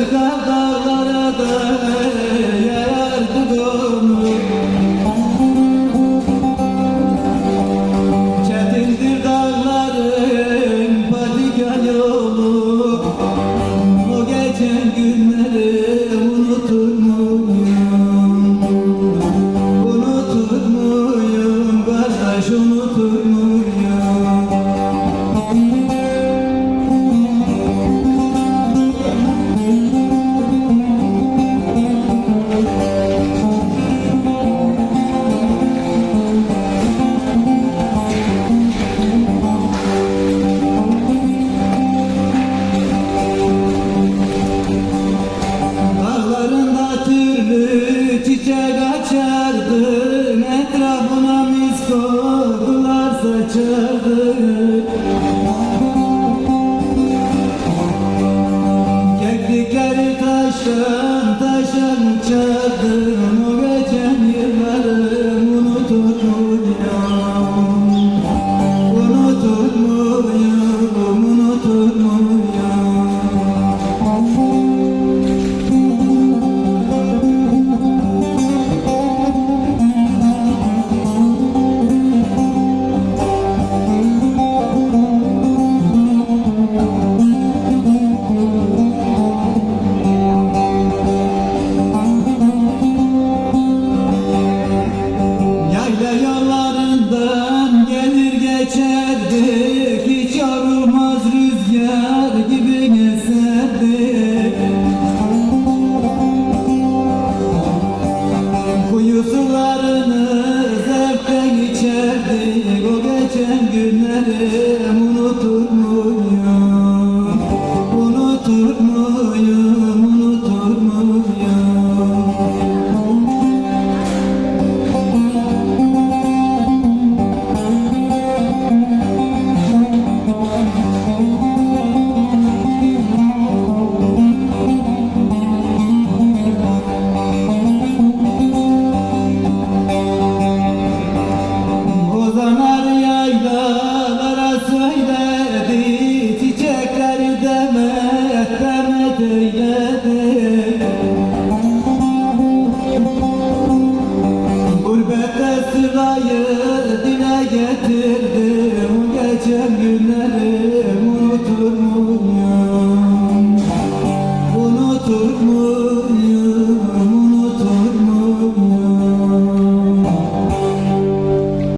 Çıkar dağlara da yer bu gönül Çetindir dağların patika yolu O geçen günleri unutur muyum? Unutur muyum kardeş unutur muyum? gecelerdi Keklikleri taşan taşan çardı o geçen günleri unutur muyum? Unutur muyum? günlerim